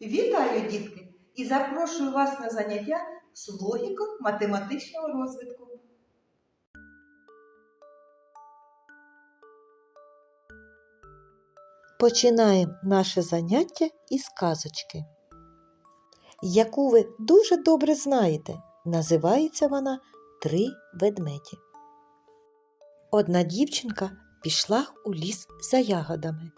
Вітаю, дітки! І запрошую вас на заняття з логіко-математичного розвитку. Починаємо наше заняття із казочки, яку ви дуже добре знаєте. Називається вона Три ведмеді. Одна дівчинка пішла у ліс за ягодами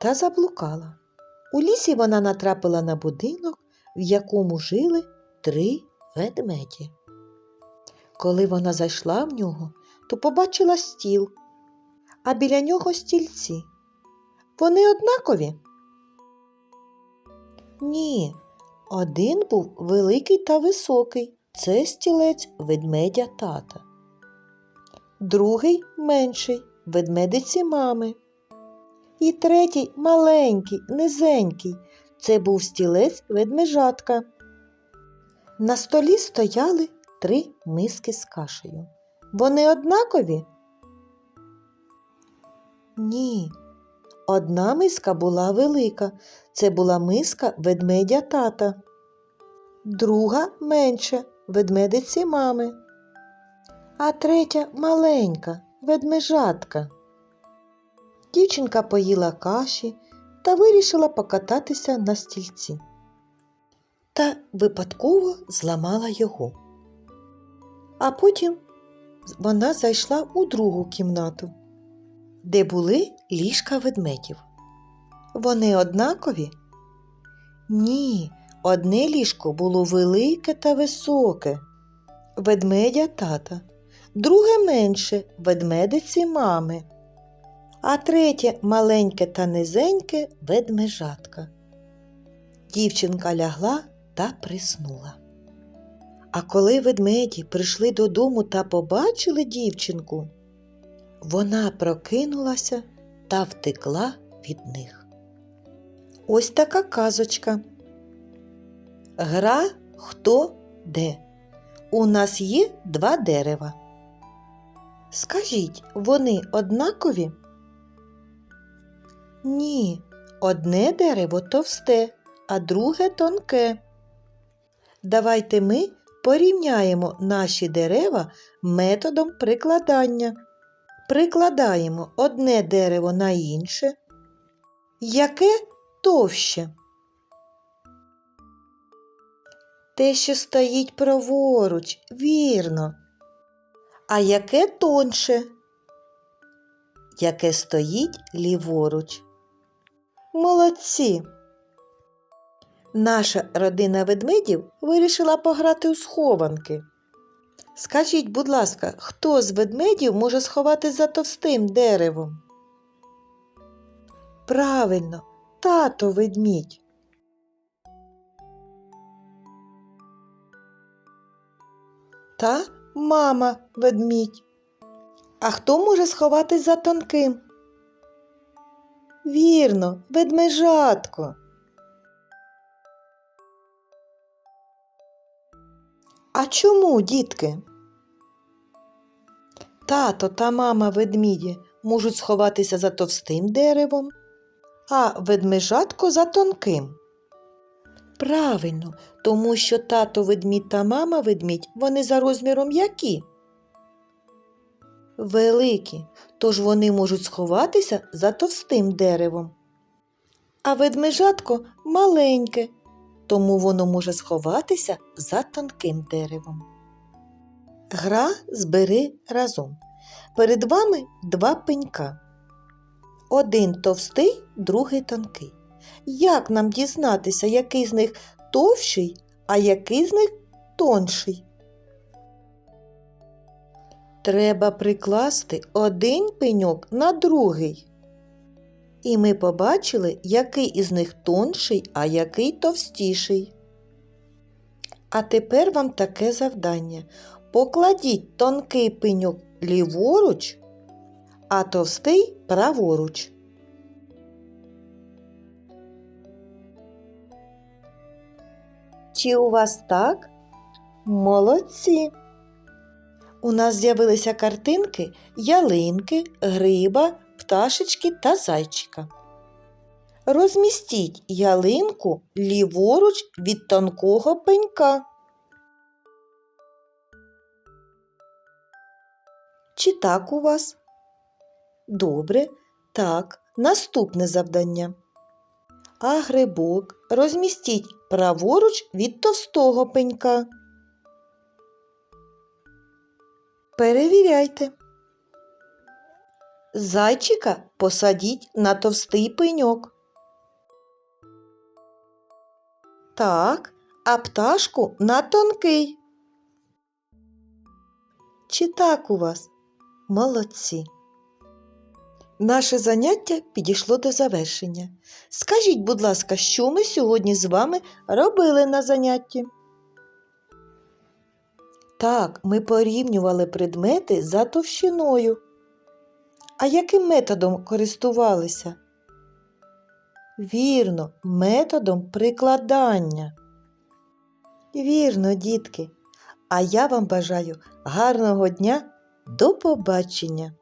та заблукала. У лісі вона натрапила на будинок, в якому жили три ведмеді. Коли вона зайшла в нього, то побачила стіл, а біля нього стільці. Вони однакові? Ні, один був великий та високий. Це стілець ведмедя тата. Другий менший ведмедиці мами. І третій маленький, низенький. Це був стілець ведмежатка. На столі стояли три миски з кашею. Вони однакові? Ні, Одна миска була велика, це була миска ведмедя тата, друга менша ведмедиці мами, а третя маленька ведмежатка. Дівчинка поїла каші та вирішила покататися на стільці. Та випадково зламала його. А потім вона зайшла у другу кімнату де були ліжка ведмедів. Вони однакові? Ні, одне ліжко було велике та високе, ведмедя тата, друге менше ведмедиці мами, а третє маленьке та низеньке ведмежатка. Дівчинка лягла та приснула. А коли ведмеді прийшли додому та побачили дівчинку, вона прокинулася та втекла від них. Ось така казочка. Гра хто де. У нас є два дерева. Скажіть, вони однакові? Ні, одне дерево товсте, а друге тонке. Давайте ми порівняємо наші дерева методом прикладання прикладаємо одне дерево на інше, яке товще. Те, що стоїть праворуч, вірно. А яке тонше, яке стоїть ліворуч. Молодці. Наша родина ведмедів вирішила пограти у схованки. Скажіть, будь ласка, хто з ведмедів може сховати за товстим деревом? Правильно, тато ведмідь. Та мама ведмідь. А хто може сховатись за тонким? Вірно, ведмежатко. А чому, дітки? Тато та мама ведміді можуть сховатися за товстим деревом, а ведмежатко за тонким. Правильно, тому що тато ведмідь та мама ведмідь вони за розміром які? Великі, тож вони можуть сховатися за товстим деревом. А ведмежатко маленьке, тому воно може сховатися за тонким деревом. Гра збери разом. Перед вами два пенька. Один товстий, другий тонкий. Як нам дізнатися, який з них товщий, а який з них тонший? Треба прикласти один пеньок на другий. І ми побачили, який із них тонший, а який товстіший. А тепер вам таке завдання. Покладіть тонкий пеньок ліворуч, а товстий праворуч. Чи у вас так? Молодці! У нас з'явилися картинки ялинки, гриба, пташечки та зайчика. Розмістіть ялинку ліворуч від тонкого пенька. Чи так у вас? Добре. Так, наступне завдання. А грибок розмістіть праворуч від товстого пенька. Перевіряйте. Зайчика посадіть на товстий пеньок. Так, а пташку на тонкий. Чи так у вас? Молодці. Наше заняття підійшло до завершення. Скажіть, будь ласка, що ми сьогодні з вами робили на занятті? Так, ми порівнювали предмети за товщиною. А яким методом користувалися? Вірно, методом прикладання. Вірно, дітки. А я вам бажаю гарного дня. До побачення!